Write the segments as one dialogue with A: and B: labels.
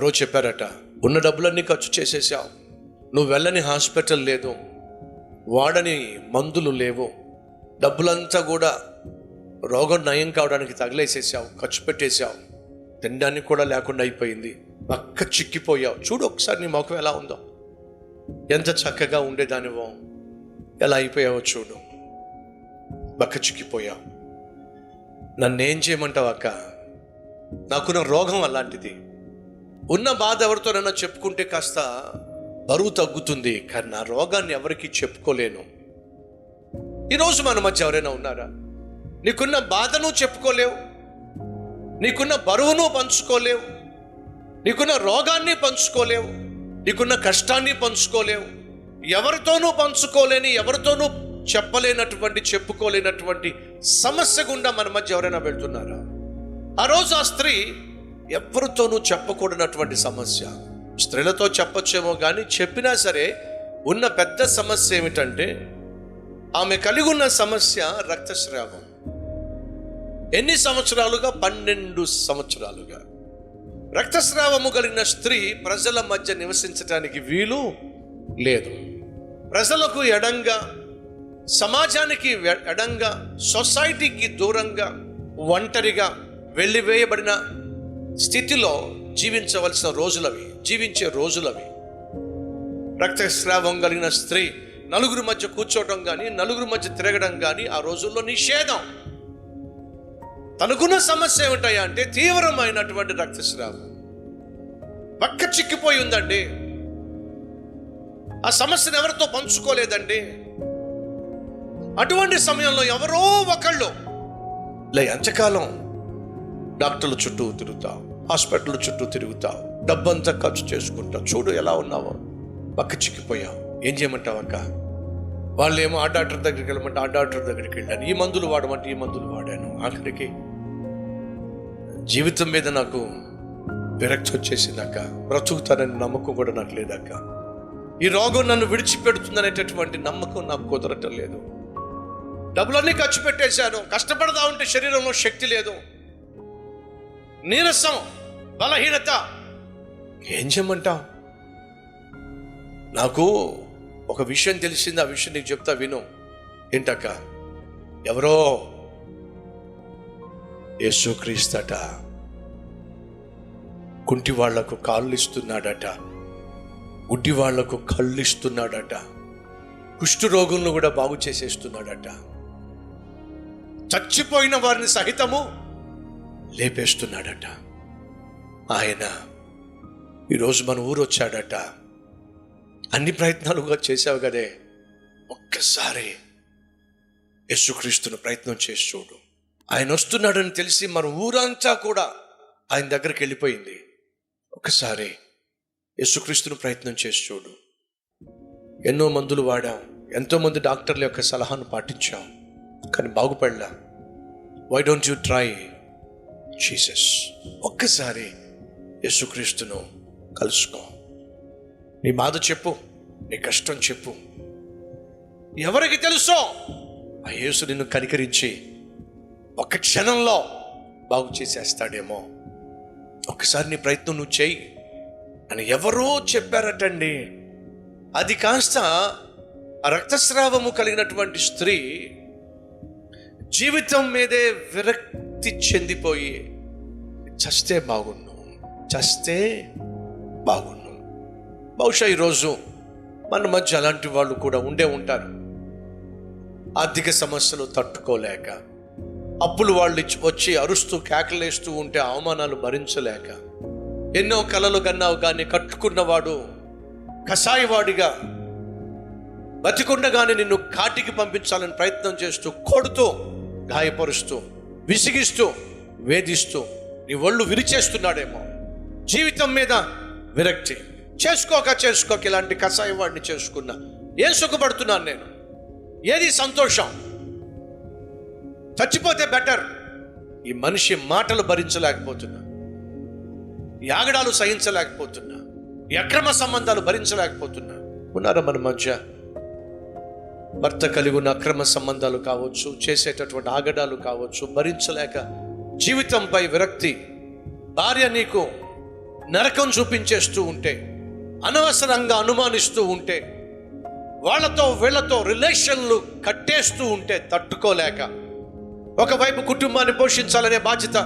A: ఎవరో చెప్పారట ఉన్న డబ్బులన్నీ ఖర్చు చేసేసావు. నువ్వు వెళ్ళని హాస్పిటల్ లేదు. వాడని మందులు లేవు. డబ్బులంతా కూడా రోగం నయం కావడానికి తగిలేసేసావు ఖర్చు పెట్టేశావు. తినడానికి కూడా లేకుండా అయిపోయింది. పక్క చిక్కిపోయావు. చూడు ఒకసారి నీ మొఖం ఎలా ఉందో. ఎంత చక్కగా ఉండేదానివో. ఎలా అయిపోయావో చూడు. బక్క చిక్కిపోయావు. నన్నేం చేయమంటావు అక్క? నాకున్న రోగం అలాంటిది. ఉన్న బాధ ఎవరితోనైనా చెప్పుకుంటే కాస్త బరువు తగ్గుతుంది కానీ నా రోగాన్ని ఎవరికి చెప్పుకోలేను. ఈరోజు మన మధ్య ఎవరైనా ఉన్నారా? నీకున్న బాధను చెప్పుకోలేవు నీకున్న బరువును పంచుకోలేవు నీకున్న రోగాన్ని పంచుకోలేవు నీకున్న కష్టాన్ని పంచుకోలేవు ఎవరితోనూ పంచుకోలేని ఎవరితోనూ చెప్పలేనటువంటి చెప్పుకోలేనటువంటి సమస్య గుండా మన మధ్య ఎవరైనా వెళ్తున్నారా? ఆ రోజు ఆ స్త్రీ ఎవరితోనూ చెప్పకూడనటువంటి సమస్య. స్త్రీలతో చెప్పొచ్చేమో కానీ చెప్పినా సరే ఉన్న పెద్ద సమస్య ఏమిటంటే ఆమె కలిగి ఉన్న సమస్య రక్తస్రావం. ఎన్ని సంవత్సరాలుగా? పన్నెండు సంవత్సరాలుగా. రక్తస్రావము కలిగిన స్త్రీ ప్రజల మధ్య నివసించడానికి వీలు లేదు. ప్రజలకు ఎడంగా సమాజానికి ఎడంగా సొసైటీకి దూరంగా ఒంటరిగా వెళ్ళివేయబడిన స్థితిలో జీవించవలసిన రోజులవి జీవించే రోజులవి. రక్తస్రావం కలిగిన స్త్రీ నలుగురి మధ్య కూర్చోవడం కానీ నలుగురి మధ్య తిరగడం కానీ ఆ రోజుల్లో నిషేధం. తనకున్న సమస్య ఏమిటాయా అంటే తీవ్రమైనటువంటి రక్తస్రావం పక్క చిక్కిపోయి ఉందండి. ఆ సమస్యను ఎవరితో పంచుకోలేదండి. అటువంటి సమయంలో ఎవరో ఒకళ్ళు లే ఎంతకాలం డాక్టర్ల చుట్టూ తిరుగుతావు హాస్పిటల్ చుట్టూ తిరుగుతావు డబ్బంతా ఖర్చు చేసుకుంటావు చూడు ఎలా ఉన్నావో. పక్క చిక్కిపోయావు ఏం చేయమంటావు అక్క? వాళ్ళు ఏమో ఆ డాక్టర్ దగ్గరికి వెళ్ళమంటే ఆ డాక్టర్ దగ్గరికి వెళ్ళాను. ఈ మందులు వాడమంటే ఈ మందులు వాడాను. ఆఖరికి జీవితం మీద నాకు విరక్తి వచ్చేసిందక్క బ్రతుకుతానని నమ్మకం కూడా నాకు లేదక్క ఈ రోగం నన్ను విడిచిపెడుతుందనేటటువంటి నమ్మకం నాకు కుదరటం లేదు. డబ్బులన్నీ ఖర్చు పెట్టేశాను. కష్టపడదా ఉంటే శరీరంలో శక్తి లేదు. నీరసం బలహీనత. ఏం చేయమంటావు? నాకు ఒక విషయం తెలిసింది ఆ విషయం నీకు చెప్తా విను. ఏంటక్క? ఎవరో? యేసుక్రీస్తట. కుంటి వాళ్ళకు కాళ్ళు ఇస్తున్నాడట గుడ్డి వాళ్ళకు కళ్ళు ఇస్తున్నాడట కుష్టు రోగులను కూడా బాగు చేసేస్తున్నాడట. చచ్చిపోయిన వారిని సహితము లేపేస్తున్నాడట. ఆయన ఈరోజు మన ఊరు వచ్చాడట అన్ని ప్రయత్నాలుగా చేశావు కదే. ఒక్కసారి యేసుక్రీస్తును ప్రయత్నం చేసి చూడు. ఆయన వస్తున్నాడని తెలిసి మన ఊరంతా కూడా ఆయన దగ్గరికి వెళ్ళిపోయింది. ఒకసారి యేసుక్రీస్తును ప్రయత్నం చేసి చూడు. ఎన్నో మందులు వాడాం. ఎంతోమంది డాక్టర్ల యొక్క సలహాను పాటించాం. కానీ బాగుపడలా. Why don't you try Jesus. ఒక్కసారి యేసుక్రీస్తును కలుసుకో. నీ బాధ చెప్పు నీ కష్టం చెప్పు. ఎవరికి తెలుసో? ఆ యేసు నిన్ను కనికరించి ఒక క్షణంలో బాగు చేసేస్తాడేమో. ఒకసారి నీ ప్రయత్నం నువ్వు చేయి. అని ఎవరో చెప్పారటండి. అది కాస్త రక్తస్రావము కలిగినటువంటి స్త్రీ జీవితం మీదే విరక్తి చెందిపోయి చస్తే బాగుండు చస్తే బాగుండు. బహుశా ఈరోజు మన మధ్య అలాంటి వాళ్ళు కూడా ఉండే ఉంటారు. ఆర్థిక సమస్యలు తట్టుకోలేక అప్పులు వాళ్ళు ఇచ్చి వచ్చి అరుస్తూ కేకలేస్తూ ఉంటే అవమానాలు భరించలేక ఎన్నో కలలు కన్నావు కానీ కట్టుకున్నవాడు కషాయవాడిగా బతికుండగానే నిన్ను కాటికి పంపించాలని ప్రయత్నం చేస్తూ కొడుతూ గాయపరుస్తూ విసిగిస్తూ వేధిస్తూ నీ ఒళ్ళు విరిచేస్తున్నాడేమో. జీవితం మీద విరక్తి. చేసుకోక చేసుకోక ఇలాంటి కషాయవాడిని చేసుకున్నా. ఏం సుఖపడుతున్నాను నేను? ఏది సంతోషం? చచ్చిపోతే బెటర్. ఈ మనిషి మాటలు భరించలేకపోతున్నా. ఈ ఆగడాలు సహించలేకపోతున్నా. ఈ అక్రమ సంబంధాలు భరించలేకపోతున్నా. ఉన్నారా మన మధ్య? భర్త కలిగి ఉన్న అక్రమ సంబంధాలు కావచ్చు చేసేటటువంటి ఆగడాలు కావచ్చు భరించలేక జీవితంపై విరక్తి భార్య నీకు నరకం చూపించేస్తూ ఉంటే అనవసరంగా అనుమానిస్తూ ఉంటే వాళ్ళతో వీళ్ళతో రిలేషన్లు కట్టేస్తూ ఉంటే తట్టుకోలేక ఒకవైపు కుటుంబాన్ని పోషించాలనే బాధ్యత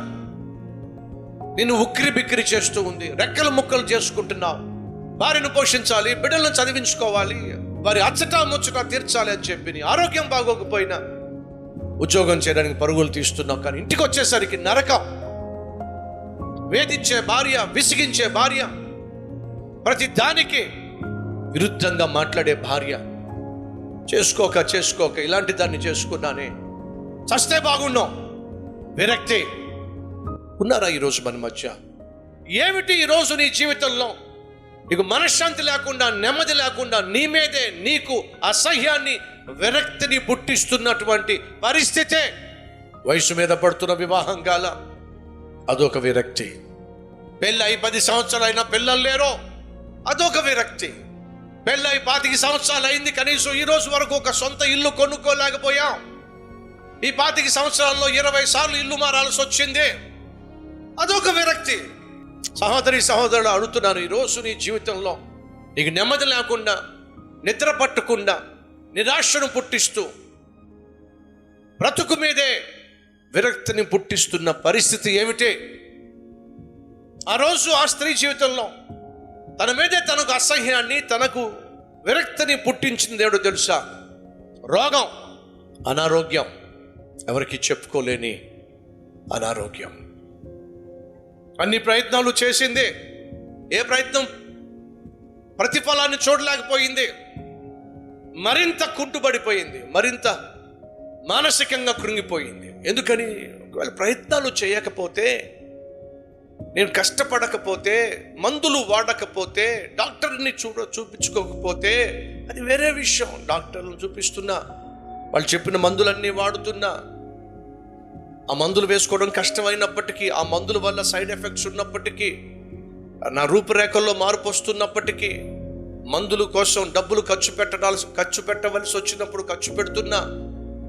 A: నిన్ను ఉక్కిరి బిక్కిరి చేస్తూ ఉంది రెక్కలు ముక్కలు చేసుకుంటున్నావు. వారిని పోషించాలి బిడ్డలను చదివించుకోవాలి వారి అచ్చటా ముచ్చట తీర్చాలి అని చెప్పి నీ ఆరోగ్యం బాగోకపోయినా ఉద్యోగం చేయడానికి పరుగులు తీస్తున్నావు కానీ ఇంటికి వచ్చేసరికి నరకం. వేధించే భార్య విసిగించే భార్య ప్రతి దానికి విరుద్ధంగా మాట్లాడే భార్య. చేసుకోక చేసుకోక ఇలాంటి దాన్ని చేసుకున్నానే చస్తే బాగున్నాం. విరక్తి. ఉన్నారా ఈరోజు మన మధ్య? ఏమిటి ఈరోజు నీ జీవితంలో? నీకు మనశ్శాంతి లేకుండా నెమ్మది లేకుండా నీ మీదే నీకు అసహ్యాన్ని విరక్తిని పుట్టిస్తున్నటువంటి పరిస్థితే వయసు మీద పడుతున్న వివాహం కాల అదొక విరక్తి. పెళ్ళై పది సంవత్సరాలైనా పిల్లలు లేరో అదొక విరక్తి. పెళ్ళై పాతికి సంవత్సరాలు అయింది కనీసం ఈ రోజు వరకు ఒక సొంత ఇల్లు కొనుక్కోలేకపోయాం. ఈ పాతికి సంవత్సరాల్లో ఇరవై సార్లు ఇల్లు మారాల్సి వచ్చింది. అదొక విరక్తి. సహోదరి సహోదరుడు అడుగుతున్నాను ఈరోజు నీ జీవితంలో నీకు నెమ్మది లేకుండా నిద్ర పట్టకుండా నిరాశను పుట్టిస్తూ బ్రతుకు మీదే విరక్తిని పుట్టిస్తున్న పరిస్థితి ఏమిటి? ఆ రోజు ఆ స్త్రీ జీవితంలో తన మీదే తనకు అసహ్యాన్ని తనకు విరక్తిని పుట్టించింది దేవుడు తెలుసా? రోగం అనారోగ్యం. ఎవరికి చెప్పుకోలేని అనారోగ్యం. అన్ని ప్రయత్నాలు చేసింది. ఏ ప్రయత్నం? ప్రతిఫలాన్ని చూడలేకపోయింది. మరింత కుంటుబడిపోయింది మరింత మానసికంగా కృంగిపోయింది. ఎందుకని? ఒకవేళ ప్రయత్నాలు చేయకపోతే నేను కష్టపడకపోతే మందులు వాడకపోతే డాక్టర్ని చూడ చూపించుకోకపోతే అది వేరే విషయం. డాక్టర్లు చూపిస్తున్నా వాళ్ళు చెప్పిన మందులన్నీ వాడుతున్నా. ఆ మందులు వేసుకోవడం కష్టమైనప్పటికీ ఆ మందుల వల్ల సైడ్ ఎఫెక్ట్స్ ఉన్నప్పటికీ నా రూపురేఖల్లో మార్పు వస్తున్నప్పటికీ మందుల కోసం డబ్బులు ఖర్చు పెట్టడాల్సి ఖర్చు పెట్టవలసి వచ్చినప్పుడు ఖర్చు పెడుతున్నా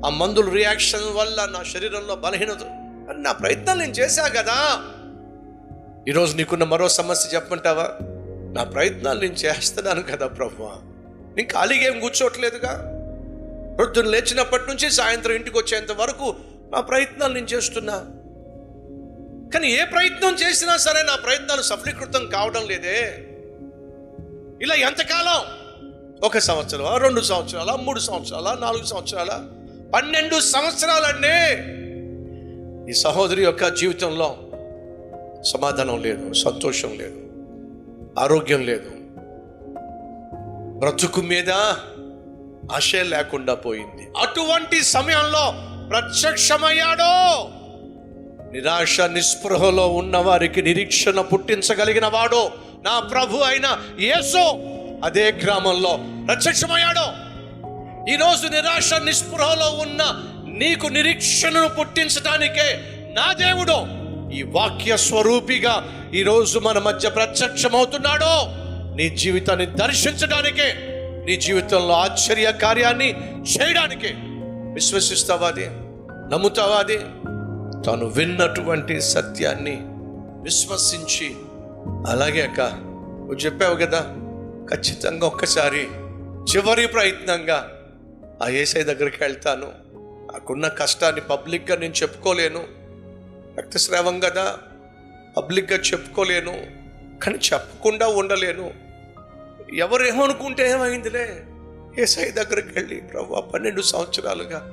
A: ఆ మందుల రియాక్షన్ వల్ల నా శరీరంలో బలహీనత అని నా ప్రయత్నం నేను చేశా కదా. ఈరోజు నీకున్న మరో సమస్య చెప్పమంటావా? నా ప్రయత్నాలు నేను చేస్తున్నాను కదా ప్రభు. నేను ఖాళీగా ఏం కూర్చోవట్లేదుగా. ప్రొద్దున లేచినప్పటి నుంచి సాయంత్రం ఇంటికి వచ్చేంత వరకు నా ప్రయత్నాలు నేను చేస్తున్నా. కానీ ఏ ప్రయత్నం చేసినా సరే నా ప్రయత్నాలు సఫలీకృతం కావడం లేదే. ఇలా ఎంతకాలం? ఒక సంవత్సరం రెండు సంవత్సరాల? మూడు సంవత్సరాల? నాలుగు సంవత్సరాల? పన్నెండు సంవత్సరాలండి. ఈ సహోదరి యొక్క జీవితంలో సమాధానం లేదు సంతోషం లేదు ఆరోగ్యం లేదు. బ్రతుకు మీద ఆశ లేకుండా పోయింది. అటువంటి సమయంలో ప్రత్యక్షమయ్యాడో. నిరాశ నిస్పృహలో ఉన్నవారికి నిరీక్షణ పుట్టించగలిగిన వాడు. నా ప్రభు అయిన యేసు అదే గ్రామంలో ప్రత్యక్షమయ్యాడు. ఈరోజు నిరాశ నిస్పృహలో ఉన్న నీకు నిరీక్షణను పుట్టించడానికే నా దేవుడు ఈ వాక్య స్వరూపిగా ఈరోజు మన మధ్య ప్రత్యక్షమవుతున్నాడు. నీ జీవితాన్ని దర్శించడానికే నీ జీవితంలో ఆశ్చర్య కార్యాన్ని చేయడానికే విశ్వసిస్తావా అది? నమ్ముతావా అది? తాను విన్నటువంటి సత్యాన్ని విశ్వసించి అలాగే అక్క. నువ్వు చెప్పావు కదా ఖచ్చితంగా ఒక్కసారి చివరి ప్రయత్నంగా ఆ ఏసై దగ్గరికి వెళ్తాను. నాకున్న కష్టాన్ని పబ్లిక్గా నేను చెప్పుకోలేను. రక్తస్రావం కదా పబ్లిక్గా చెప్పుకోలేను. కానీ చెప్పకుండా ఉండలేను. ఎవరేమనుకుంటే ఏమైందిలే? ఏసై దగ్గరికి వెళ్ళి ప్రభు పన్నెండు సంవత్సరాలుగా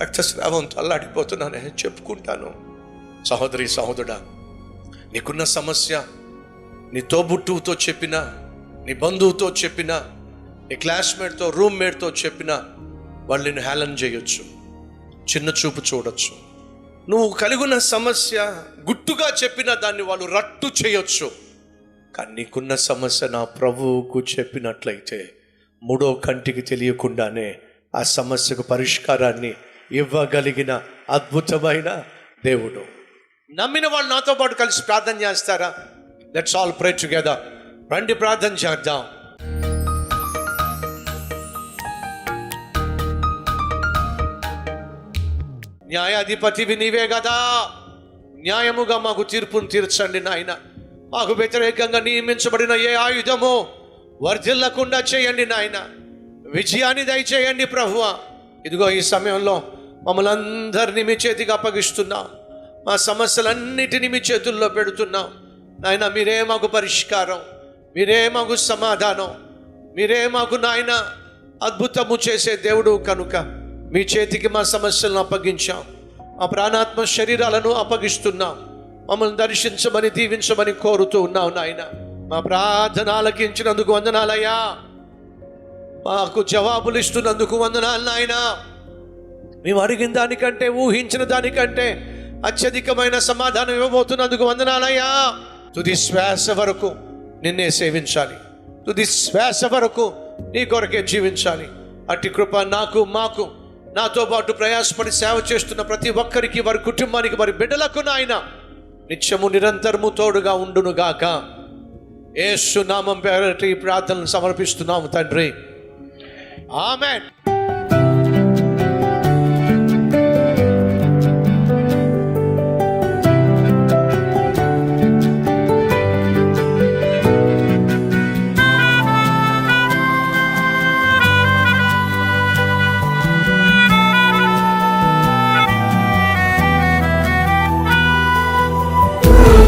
A: రక్తస్రావంతో అల్లాడిపోతున్నానే చెప్పుకుంటాను. సహోదరి సహోదరుడా నీకున్న సమస్య నీ తోబుట్టువుతో చెప్పినా నీ బంధువుతో చెప్పినా నీ క్లాస్మేట్తో రూమ్మేట్తో చెప్పినా వాళ్ళు నేను హేళన చేయొచ్చు చిన్న చూపు చూడొచ్చు. నువ్వు కలిగిన సమస్య గుట్టుగా చెప్పిన దాన్ని వాళ్ళు రట్టు చేయొచ్చు. కానీ నీకున్న సమస్య నా ప్రభువుకు చెప్పినట్లయితే మూడో కంటికి తెలియకుండానే ఆ సమస్యకు పరిష్కారాన్ని ఇవ్వగలిగిన అద్భుతమైన దేవుడు. నమ్మిన వాళ్ళు నాతో పాటు కలిసి ప్రార్థన చేస్తారా? లెట్స్ ఆల్ ప్రే టుగెదర్ రండి ప్రార్థన చేద్దాం. న్యాయాధిపతివి నీవే కదా న్యాయముగా మాకు తీర్పును తీర్చండి నాయన. మాకు వ్యతిరేకంగా నియమించబడిన ఏ ఆయుధము వర్ధిల్లకుండా చేయండి నాయన. విజయాన్ని దయచేయండి ప్రభువ. ఇదిగో ఈ సమయంలో మమ్మల్ని అందరినీ మీ చేతికి అప్పగిస్తున్నాం. మా సమస్యలన్నిటినీ మీ చేతుల్లో పెడుతున్నాం. నాయన మీరే మాకు పరిష్కారం మీరే మాకు సమాధానం మీరే మాకు నాయన అద్భుతము చేసే దేవుడు కనుక మీ చేతికి మా సమస్యలను అప్పగించాం. మా ప్రాణాత్మ శరీరాలను అప్పగిస్తున్నాం. మమ్మల్ని దర్శించమని దీవించమని కోరుతూ ఉన్నాం నాయన. మా ప్రార్థన ఆలకించినందుకు వందనాలయ్యా. మాకు జవాబులు ఇస్తున్నందుకు వందనాలు నాయనా. మేము అడిగిన దానికంటే ఊహించిన దానికంటే అత్యధికమైన సమాధానం ఇవ్వబోతున్నందుకు వందనాలయ్యా. తుది శ్వాస వరకు నిన్నే సేవించాలి. తుది శ్వాస వరకు నీ కొరకే జీవించాలి. అట్టి కృప నాకు మాకు నాతో పాటు ప్రయాసపడి సేవ చేస్తున్న ప్రతి ఒక్కరికి వారి కుటుంబానికి వారి బిడ్డలకు నాయన నిత్యము నిరంతరము తోడుగా ఉండునుగాక ఏసు నామం పేరటి ప్రార్థనలు సమర్పిస్తున్నాము తండ్రి. ఆమెన్.